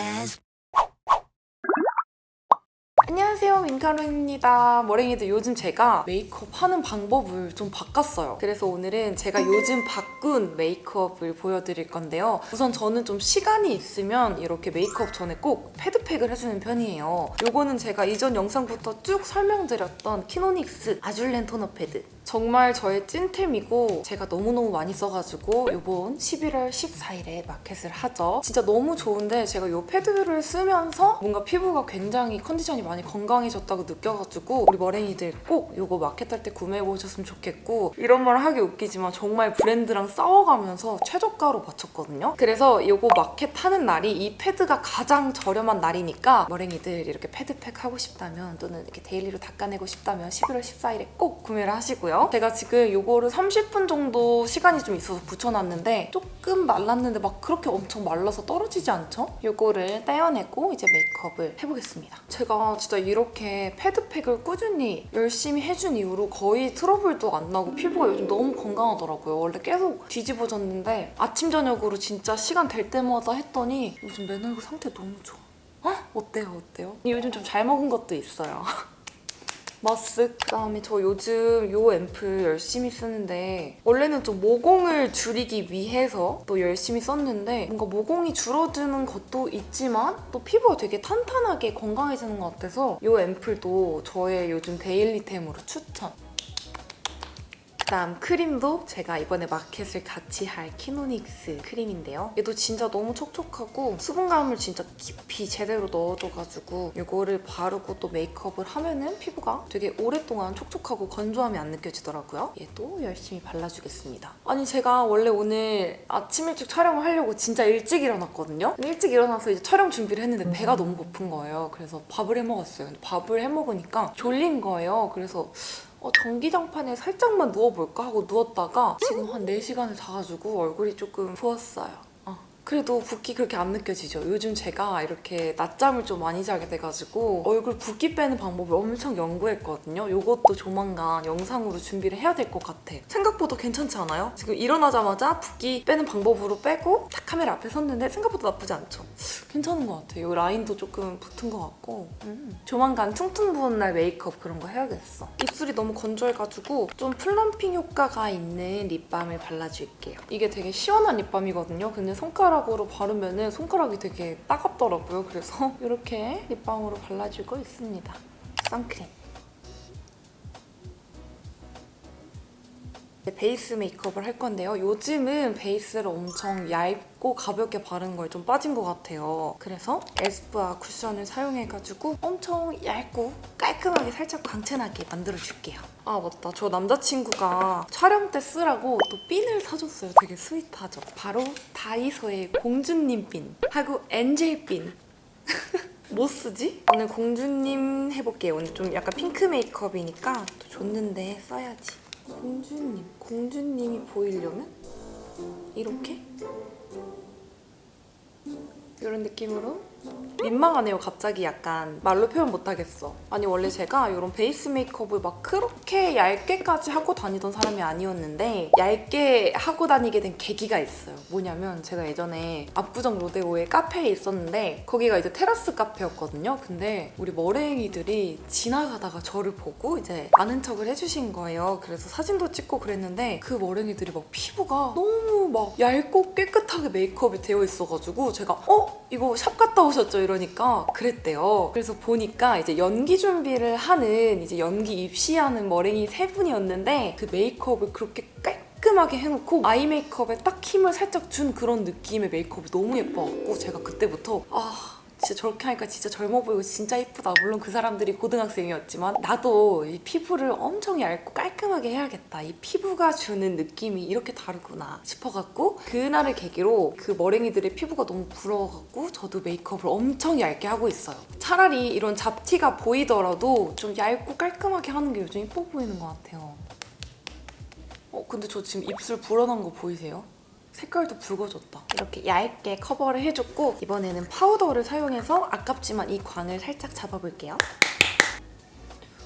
podcast. 안녕하세요 민카롱입니다. 머랭이들 요즘 제가 메이크업 하는 방법을 좀 바꿨어요. 그래서 오늘은 제가 요즘 바꾼 메이크업을 보여드릴 건데요. 우선 저는 좀 시간이 있으면 이렇게 메이크업 전에 꼭 패드팩을 해주는 편이에요. 요거는 제가 이전 영상부터 쭉 설명드렸던 키노닉스 아줄렌 토너 패드. 정말 저의 찐템이고 제가 너무너무 많이 써가지고 이번 11월 14일에 마켓을 하죠. 진짜 너무 좋은데 제가 이 패드를 쓰면서 뭔가 피부가 굉장히 컨디션이 많이 건강해졌다고 느껴가지고 우리 머랭이들 꼭 이거 마켓 할 때 구매해보셨으면 좋겠고 이런 말 하기 웃기지만 정말 브랜드랑 싸워가면서 최저가로 맞췄거든요. 그래서 이거 마켓 하는 날이 이 패드가 가장 저렴한 날이니까 머랭이들 이렇게 패드팩 하고 싶다면 또는 이렇게 데일리로 닦아내고 싶다면 11월 14일에 꼭 구매를 하시고요. 제가 지금 이거를 30분 정도 시간이 좀 있어서 붙여놨는데 조금 말랐는데 막 그렇게 엄청 말라서 떨어지지 않죠? 이거를 떼어내고 이제 메이크업을 해보겠습니다. 제가 진짜 이렇게 패드팩을 꾸준히 열심히 해준 이후로 거의 트러블도 안 나고 피부가 요즘 너무 건강하더라고요. 원래 계속 뒤집어졌는데 아침 저녁으로 진짜 시간 될 때마다 했더니 요즘 맨 얼굴 상태 너무 좋아. 어? 어때요? 어때요? 요즘 좀 잘 먹은 것도 있어요. 머쓱 그다음에 저 요즘 요 앰플 열심히 쓰는데 원래는 좀 모공을 줄이기 위해서 또 열심히 썼는데 뭔가 모공이 줄어드는 것도 있지만 또 피부가 되게 탄탄하게 건강해지는 것 같아서 요 앰플도 저의 요즘 데일리템으로 추천 그다음 크림도 제가 이번에 마켓을 같이 할 키노닉스 크림인데요. 얘도 진짜 너무 촉촉하고 수분감을 진짜 깊이 제대로 넣어줘가지고 이거를 바르고 또 메이크업을 하면은 피부가 되게 오랫동안 촉촉하고 건조함이 안 느껴지더라고요. 얘도 열심히 발라주겠습니다. 아니 제가 원래 오늘 아침 일찍 촬영을 하려고 진짜 일찍 일어났거든요. 일찍 일어나서 이제 촬영 준비를 했는데 배가 너무 고픈 거예요. 그래서 밥을 해 먹었어요. 밥을 해 먹으니까 졸린 거예요. 그래서 어, 전기장판에 살짝만 누워볼까 하고 누웠다가 지금 한 4시간을 자가지고 얼굴이 조금 부었어요. 어. 그래도 붓기 그렇게 안 느껴지죠. 요즘 제가 이렇게 낮잠을 좀 많이 자게 돼가지고 얼굴 붓기 빼는 방법을 엄청 연구했거든요. 이것도 조만간 영상으로 준비를 해야 될 것 같아. 생각보다 괜찮지 않아요? 지금 일어나자마자 붓기 빼는 방법으로 빼고 딱 카메라 앞에 섰는데 생각보다 나쁘지 않죠? 괜찮은 것 같아요. 이 라인도 조금 붙은 것 같고 음. 조만간 퉁퉁 부은 날 메이크업 그런 거 해야겠어. 입술이 너무 건조해가지고 좀 플럼핑 효과가 있는 립밤을 발라줄게요. 이게 되게 시원한 립밤이거든요. 근데 손가락 으로 바르면은 손가락이 되게 따갑더라고요. 그래서 이렇게 립밤으로 발라주고 있습니다. 선크림. 베이스 메이크업을 할 건데요. 요즘은 베이스를 엄청 얇고 가볍게 바른 거에 좀 빠진 것 같아요. 그래서 에스쁘아 쿠션을 사용해가지고 엄청 얇고 깔끔하게 살짝 광채나게 만들어줄게요. 아 맞다. 저 남자친구가 촬영 때 쓰라고 또 핀을 사줬어요. 되게 스윗하죠. 바로 다이소의 공주님 핀 하고 엔젤 핀. 뭐 쓰지? 오늘 공주님 해볼게요. 오늘 좀 약간 핑크 메이크업이니까 또 줬는데 써야지. 공주님. 공주님이 보이려면 이렇게 이런 느낌으로 민망하네요. 갑자기 약간 말로 표현 못하겠어. 아니 원래 제가 이런 베이스 메이크업을 막 그렇게 얇게까지 하고 다니던 사람이 아니었는데 얇게 하고 다니게 된 계기가 있어요. 뭐냐면 제가 예전에 압구정 로데오에 카페에 있었는데 거기가 이제 테라스 카페였거든요. 근데 우리 머랭이들이 지나가다가 저를 보고 이제 아는 척을 해주신 거예요. 그래서 사진도 찍고 그랬는데 그 머랭이들이 막 피부가 너무 막 얇고 깨끗하게 메이크업이 되어 있어가지고 제가 어? 이거 샵 갔다 오 셨죠? 이러니까 그랬대요. 그래서 보니까 이제 연기 준비를 하는 이제 연기 입시하는 머랭이 세 분이었는데 그 메이크업을 그렇게 깔끔하게 해놓고 아이 메이크업에 딱 힘을 살짝 준 그런 느낌의 메이크업이 너무 예뻐갖고 제가 그때부터 아 진짜 저렇게 하니까 진짜 젊어 보이고 진짜 예쁘다. 물론 그 사람들이 고등학생이었지만 나도 이 피부를 엄청 얇고 깔끔하게 해야겠다. 이 피부가 주는 느낌이 이렇게 다르구나 싶어갖고 그날을 계기로 그 머랭이들의 피부가 너무 부러워갖고 저도 메이크업을 엄청 얇게 하고 있어요. 차라리 이런 잡티가 보이더라도 좀 얇고 깔끔하게 하는 게 요즘 예뻐 보이는 것 같아요. 어 근데 저 지금 입술 불어난 거 보이세요? 색깔도 붉어졌다. 이렇게 얇게 커버를 해줬고 이번에는 파우더를 사용해서 아깝지만 이 광을 살짝 잡아볼게요.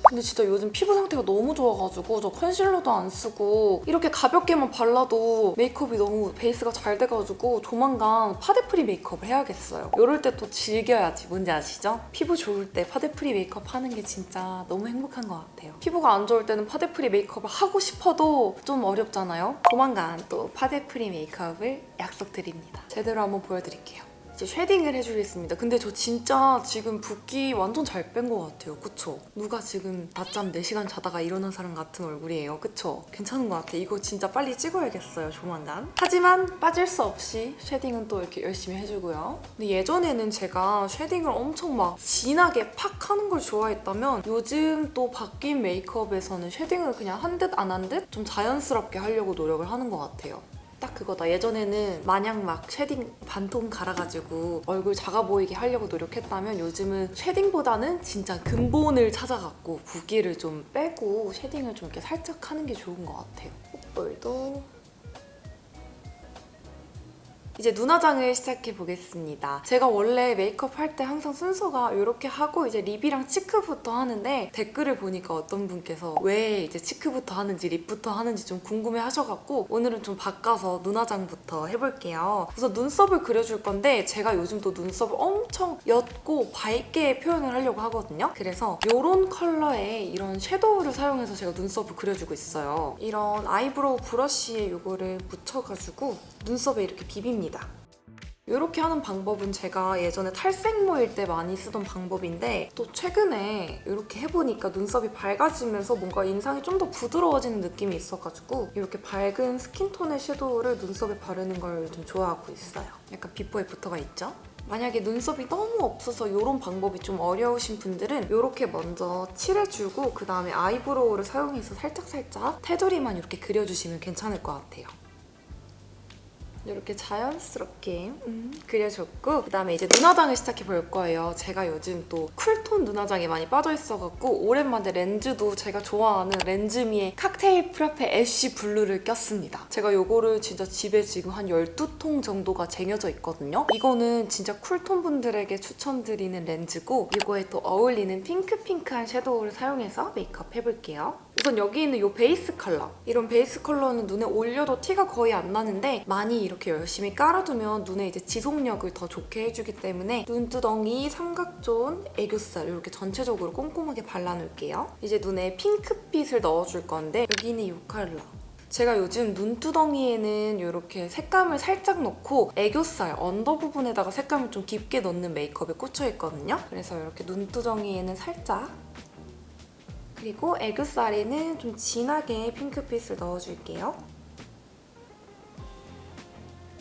근데 진짜 요즘 피부 상태가 너무 좋아가지고 저 컨실러도 안 쓰고 이렇게 가볍게만 발라도 메이크업이 너무 베이스가 잘 돼가지고 조만간 파데프리 메이크업을 해야겠어요. 이럴 때 또 즐겨야지. 뭔지 아시죠? 피부 좋을 때 파데프리 메이크업 하는 게 진짜 너무 행복한 것 같아요. 피부가 안 좋을 때는 파데프리 메이크업을 하고 싶어도 좀 어렵잖아요. 조만간 또 파데프리 메이크업을 약속드립니다. 제대로 한번 보여드릴게요. 이제 쉐딩을 해주겠습니다. 근데 저 진짜 지금 붓기 완전 잘 뺀 것 같아요. 그쵸? 누가 지금 낮잠 4시간 자다가 일어난 사람 같은 얼굴이에요. 그쵸? 괜찮은 것 같아. 이거 진짜 빨리 찍어야겠어요. 조만간. 하지만 빠질 수 없이 쉐딩은 또 이렇게 열심히 해주고요. 근데 예전에는 제가 쉐딩을 엄청 막 진하게 팍 하는 걸 좋아했다면 요즘 또 바뀐 메이크업에서는 쉐딩을 그냥 한 듯 안 한 듯 좀 자연스럽게 하려고 노력을 하는 것 같아요. 딱 그거다. 예전에는 마냥 막 쉐딩 반통 갈아가지고 얼굴 작아 보이게 하려고 노력했다면 요즘은 쉐딩보다는 진짜 근본을 찾아갖고 붓기를 좀 빼고 쉐딩을 좀 이렇게 살짝 하는 게 좋은 것 같아요. 콧볼도 이제 눈화장을 시작해 보겠습니다. 제가 원래 메이크업 할 때 항상 순서가 이렇게 하고 이제 립이랑 치크부터 하는데 댓글을 보니까 어떤 분께서 왜 이제 치크부터 하는지 립부터 하는지 좀 궁금해 하셔갖고 오늘은 좀 바꿔서 눈화장부터 해볼게요. 우선 눈썹을 그려줄 건데 제가 요즘 또 눈썹을 엄청 옅고 밝게 표현을 하려고 하거든요. 그래서 이런 컬러의 이런 섀도우를 사용해서 제가 눈썹을 그려주고 있어요. 이런 아이브로우 브러쉬에 이거를 묻혀가지고 눈썹에 이렇게 비빕니다. 이렇게 하는 방법은 제가 예전에 탈색 모일 때 많이 쓰던 방법인데 또 최근에 이렇게 해보니까 눈썹이 밝아지면서 뭔가 인상이 좀 더 부드러워지는 느낌이 있어가지고 이렇게 밝은 스킨톤의 섀도우를 눈썹에 바르는 걸좀 좋아하고 있어요. 약간 비포 애프터가 있죠? 만약에 눈썹이 너무 없어서 이런 방법이 좀 어려우신 분들은 이렇게 먼저 칠해주고 그 다음에 아이브로우를 사용해서 살짝살짝 테두리만 이렇게 그려주시면 괜찮을 것 같아요. 이렇게 자연스럽게 음, 그려줬고 그다음에 이제 눈화장을 시작해 볼 거예요. 제가 요즘 또 쿨톤 눈화장에 많이 빠져 있어갖고 오랜만에 렌즈도 제가 좋아하는 렌즈미의 칵테일 프라페 애쉬 블루를 꼈습니다. 제가 요거를 진짜 집에 지금 한 12통 정도가 쟁여져 있거든요. 이거는 진짜 쿨톤 분들에게 추천드리는 렌즈고 이거에 또 어울리는 핑크핑크한 섀도우를 사용해서 메이크업 해볼게요. 우선 여기 있는 이 베이스 컬러 이런 베이스 컬러는 눈에 올려도 티가 거의 안 나는데 많이 이렇게 열심히 깔아두면 눈에 이제 지속력을 더 좋게 해주기 때문에 눈두덩이, 삼각존, 애교살 이렇게 전체적으로 꼼꼼하게 발라놓을게요. 이제 눈에 핑크빛을 넣어줄 건데 여기 있는 이 컬러 제가 요즘 눈두덩이에는 이렇게 색감을 살짝 넣고 애교살, 언더 부분에다가 색감을 좀 깊게 넣는 메이크업에 꽂혀 있거든요. 그래서 이렇게 눈두덩이에는 살짝 그리고 애교살에는 좀 진하게 핑크빛을 넣어줄게요.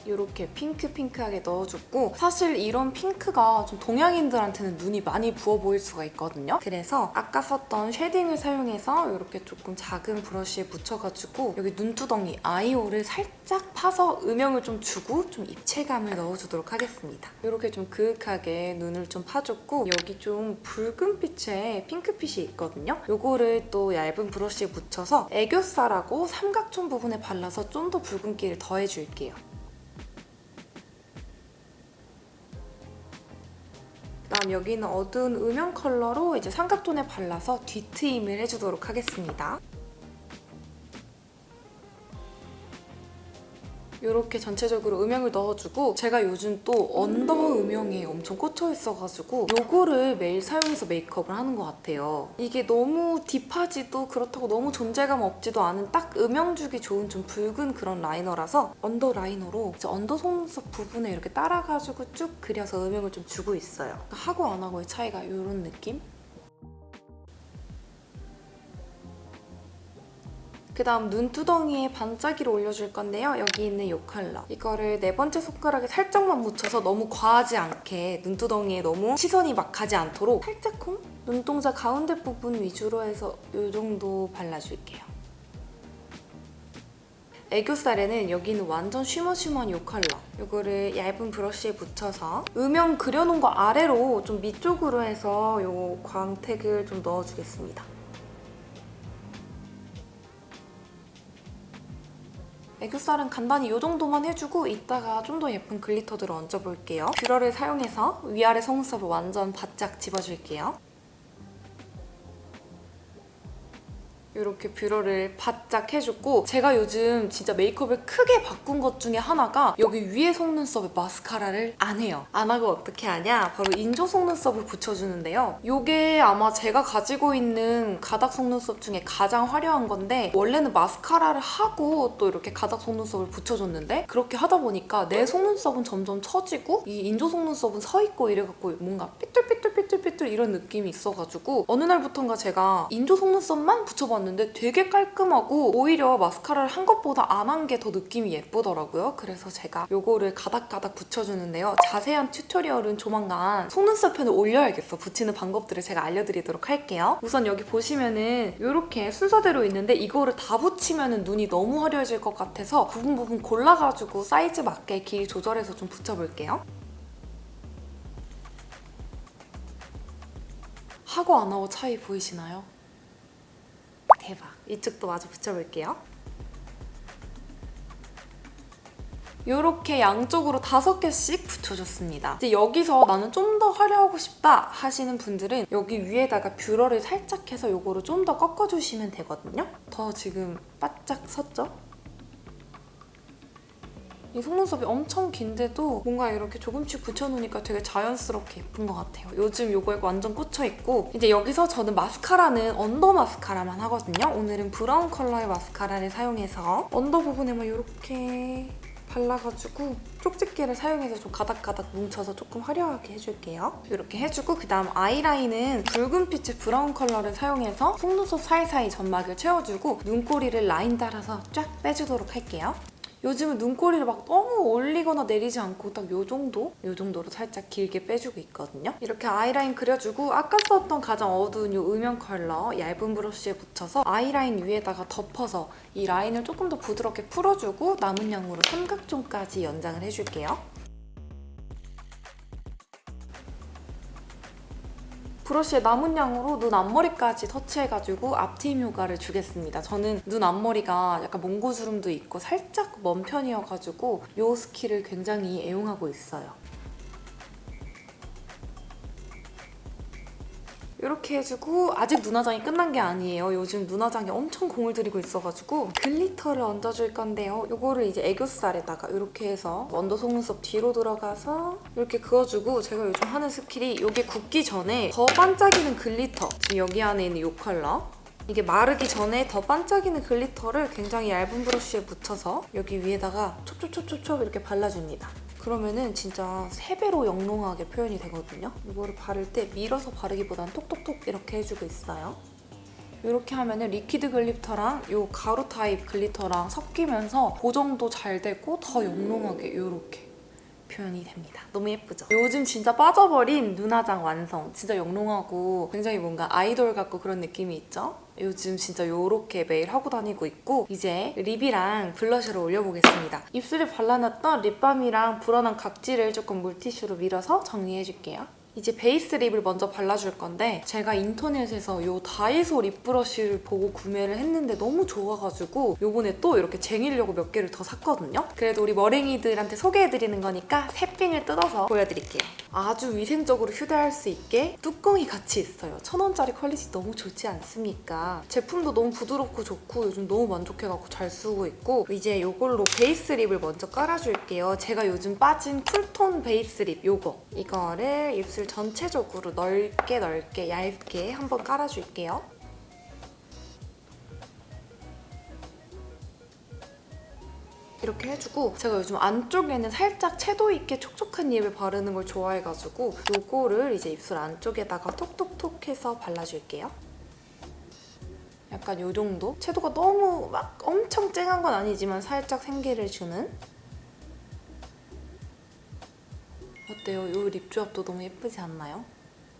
이렇게 핑크핑크하게 넣어줬고 사실 이런 핑크가 좀 동양인들한테는 눈이 많이 부어 보일 수가 있거든요. 그래서 아까 썼던 쉐딩을 사용해서 이렇게 조금 작은 브러쉬에 묻혀가지고 여기 눈두덩이 아이홀을 살짝 파서 음영을 좀 주고 좀 입체감을 넣어주도록 하겠습니다. 이렇게 좀 그윽하게 눈을 좀 파줬고 여기 좀 붉은 빛의 핑크빛이 있거든요. 이거를 또 얇은 브러쉬에 묻혀서 애교살하고 삼각존 부분에 발라서 좀 더 붉은기를 더해줄게요. 다음 여기는 어두운 음영 컬러로 이제 삼각존에 발라서 뒤트임을 해주도록 하겠습니다. 이렇게 전체적으로 음영을 넣어주고 제가 요즘 또 언더 음영에 엄청 꽂혀 있어가지고 요거를 매일 사용해서 메이크업을 하는 것 같아요. 이게 너무 딥하지도 그렇다고 너무 존재감 없지도 않은 딱 음영 주기 좋은 좀 붉은 그런 라이너라서 언더 라이너로 언더 속눈썹 부분에 이렇게 따라가지고 쭉 그려서 음영을 좀 주고 있어요. 하고 안 하고의 차이가 이런 느낌? 그 다음 눈두덩이에 반짝이를 올려줄 건데요. 여기 있는 이 컬러. 이거를 네 번째 손가락에 살짝만 묻혀서 너무 과하지 않게 눈두덩이에 너무 시선이 막 가지 않도록 살짝쿵 눈동자 가운데 부분 위주로 해서 이 정도 발라줄게요. 애교살에는 여기는 완전 쉬머쉬머한 이 컬러. 이거를 얇은 브러쉬에 묻혀서 음영 그려놓은 거 아래로 좀 밑쪽으로 해서 이 광택을 좀 넣어주겠습니다. 애교살은 간단히 이 정도만 해주고 이따가 좀 더 예쁜 글리터들을 얹어볼게요. 뷰러를 사용해서 위아래 속눈썹을 완전 바짝 집어줄게요. 이렇게 뷰러를 바짝 해주고 제가 요즘 진짜 메이크업을 크게 바꾼 것 중에 하나가 여기 위에 속눈썹에 마스카라를 안 해요. 안 하고 어떻게 하냐? 바로 인조 속눈썹을 붙여주는데요. 이게 아마 제가 가지고 있는 가닥 속눈썹 중에 가장 화려한 건데 원래는 마스카라를 하고 또 이렇게 가닥 속눈썹을 붙여줬는데 그렇게 하다 보니까 내 속눈썹은 점점 처지고 이 인조 속눈썹은 서 있고 이래갖고 뭔가 삐뚤삐뚤 삐뚤삐뚤 이런 느낌이 있어가지고 어느 날부턴가 제가 인조 속눈썹만 붙여봤는데 되게 깔끔하고 오히려 마스카라를 한 것보다 안 한 게 더 느낌이 예쁘더라고요. 그래서 제가 요거를 가닥가닥 붙여주는데요. 자세한 튜토리얼은 조만간 속눈썹 편에 올려야겠어. 붙이는 방법들을 제가 알려드리도록 할게요. 우선 여기 보시면은 이렇게 순서대로 있는데 이거를 다 붙이면은 눈이 너무 화려해질 것 같아서 부분 부분 골라가지고 사이즈 맞게 길이 조절해서 좀 붙여볼게요. 하고 안 하고 차이 보이시나요? 대박. 이쪽도 마저 붙여볼게요. 이렇게 양쪽으로 다섯 개씩 붙여줬습니다. 이제 여기서 나는 좀 더 화려하고 싶다 하시는 분들은 여기 위에다가 뷰러를 살짝 해서 이거를 좀 더 꺾어주시면 되거든요. 더 지금 바짝 섰죠? 이 속눈썹이 엄청 긴데도 뭔가 이렇게 조금씩 붙여놓으니까 되게 자연스럽게 예쁜 것 같아요. 요즘 요거에 완전 꽂혀있고 이제 여기서 저는 마스카라는 언더 마스카라만 하거든요. 오늘은 브라운 컬러의 마스카라를 사용해서 언더 부분에만 이렇게 발라가지고 쪽집게를 사용해서 좀 가닥가닥 뭉쳐서 조금 화려하게 해줄게요. 이렇게 해주고 그 다음 아이라인은 붉은 빛의 브라운 컬러를 사용해서 속눈썹 사이사이 점막을 채워주고 눈꼬리를 라인 따라서 쫙 빼주도록 할게요. 요즘은 눈꼬리를 막 너무 올리거나 내리지 않고 딱 요 정도? 요 정도로 살짝 길게 빼주고 있거든요. 이렇게 아이라인 그려주고 아까 썼던 가장 어두운 요 음영 컬러 얇은 브러쉬에 묻혀서 아이라인 위에다가 덮어서 이 라인을 조금 더 부드럽게 풀어주고 남은 양으로 삼각존까지 연장을 해줄게요. 브러쉬의 남은 양으로 눈 앞머리까지 터치해가지고 앞트임 효과를 주겠습니다. 저는 눈 앞머리가 약간 몽고주름도 있고 살짝 먼 편이어가지고 이 스킬을 굉장히 애용하고 있어요. 이렇게 해주고 아직 눈화장이 끝난 게 아니에요. 요즘 눈화장에 엄청 공을 들이고 있어가지고 글리터를 얹어줄 건데요. 이거를 이제 애교살에다가 이렇게 해서 언더 속눈썹 뒤로 들어가서 이렇게 그어주고 제가 요즘 하는 스킬이 이게 굳기 전에 더 반짝이는 글리터 지금 여기 안에 있는 이 컬러 이게 마르기 전에 더 반짝이는 글리터를 굉장히 얇은 브러쉬에 묻혀서 여기 위에다가 촉촉촉촉촉 이렇게 발라줍니다. 그러면은 진짜 3배로 영롱하게 표현이 되거든요. 이거를 바를 때 밀어서 바르기보단 톡톡톡 이렇게 해주고 있어요. 이렇게 하면은 리퀴드 글리터랑 이 가루 타입 글리터랑 섞이면서 보정도 잘 되고 더 영롱하게 이렇게 표현이 됩니다. 너무 예쁘죠? 요즘 진짜 빠져버린 눈화장 완성. 진짜 영롱하고 굉장히 뭔가 아이돌 같고 그런 느낌이 있죠? 요즘 진짜 요렇게 매일 하고 다니고 있고 이제 립이랑 블러셔를 올려보겠습니다. 입술에 발라놨던 립밤이랑 불어난 각질을 조금 물티슈로 밀어서 정리해줄게요. 이제 베이스 립을 먼저 발라줄 건데 제가 인터넷에서 이 다이소 립 브러쉬를 보고 구매를 했는데 너무 좋아가지고 요번에 또 이렇게 쟁이려고 몇 개를 더 샀거든요. 그래도 우리 머랭이들한테 소개해드리는 거니까 새 핀을 뜯어서 보여드릴게요. 아주 위생적으로 휴대할 수 있게 뚜껑이 같이 있어요. 천 원짜리 퀄리티 너무 좋지 않습니까? 제품도 너무 부드럽고 좋고 요즘 너무 만족해갖고 잘 쓰고 있고 이제 이걸로 베이스 립을 먼저 깔아줄게요. 제가 요즘 빠진 쿨톤 베이스 립 요거 이거를 입술 전체적으로 넓게 넓게 얇게 한번 깔아줄게요. 이렇게 해주고 제가 요즘 안쪽에는 살짝 채도 있게 촉촉한 립을 바르는 걸 좋아해가지고 요거를 이제 입술 안쪽에다가 톡톡톡 해서 발라줄게요. 약간 요 정도? 채도가 너무 막 엄청 쨍한 건 아니지만 살짝 생기를 주는 어때요? 요립 조합도 너무 예쁘지 않나요?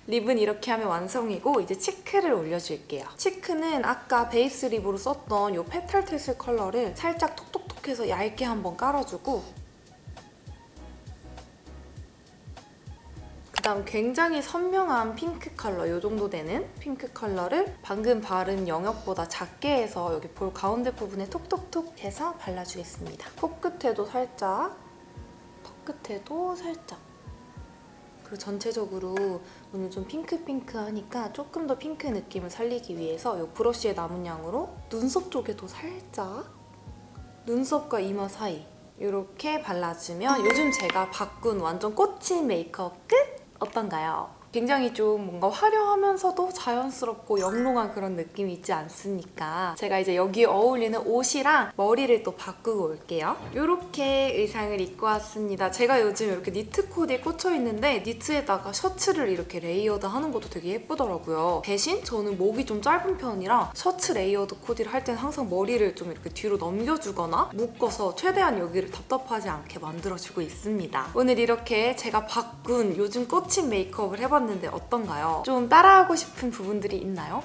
립은 이렇게 하면 완성이고 이제 치크를 올려줄게요. 치크는 아까 베이스 립으로 썼던 이 페탈 테슬 컬러를 살짝 톡톡톡해서 얇게 한번 깔아주고 그다음 굉장히 선명한 핑크 컬러 이 정도 되는 핑크 컬러를 방금 바른 영역보다 작게 해서 여기 볼 가운데 부분에 톡톡톡 해서 발라주겠습니다. 코끝에도 살짝, 턱 끝에도 살짝 그리고 전체적으로 오늘 좀 핑크핑크하니까 조금 더 핑크 느낌을 살리기 위해서 이 브러쉬의 남은 양으로 눈썹 쪽에도 살짝 눈썹과 이마 사이 이렇게 발라주면 요즘 제가 바꾼 완전 꽂힌 메이크업 끝! 어떤가요? 굉장히 좀 뭔가 화려하면서도 자연스럽고 영롱한 그런 느낌이 있지 않습니까? 제가 이제 여기에 어울리는 옷이랑 머리를 또 바꾸고 올게요. 이렇게 의상을 입고 왔습니다. 제가 요즘 이렇게 니트 코디에 꽂혀 있는데 니트에다가 셔츠를 이렇게 레이어드 하는 것도 되게 예쁘더라고요. 대신 저는 목이 좀 짧은 편이라 셔츠 레이어드 코디를 할 때는 항상 머리를 좀 이렇게 뒤로 넘겨주거나 묶어서 최대한 여기를 답답하지 않게 만들어주고 있습니다. 오늘 이렇게 제가 바꾼 요즘 꽂힌 메이크업을 해봤는데 어떤가요? 좀 따라하고 싶은 부분들이 있나요?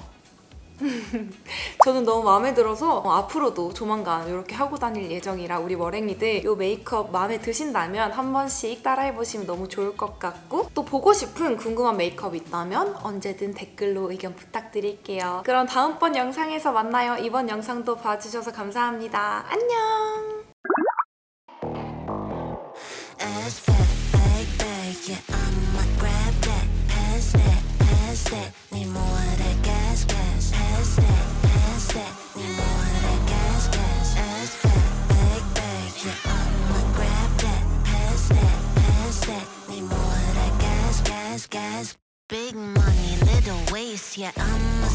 저는 너무 마음에 들어서 어, 앞으로도 조만간 이렇게 하고 다닐 예정이라 우리 머랭이들 이 메이크업 마음에 드신다면 한 번씩 따라해보시면 너무 좋을 것 같고 또 보고 싶은 궁금한 메이크업 있다면 언제든 댓글로 의견 부탁드릴게요. 그럼 다음번 영상에서 만나요. 이번 영상도 봐주셔서 감사합니다. 안녕! Pass that, pass that. Need more of that gas, gas. Pass that, pass that. Need more of that gas, gas. Bag, yeah, I'ma grab that. Pass that, pass that. Need more of that gas, gas, gas. Big money, little waist, yeah, I'ma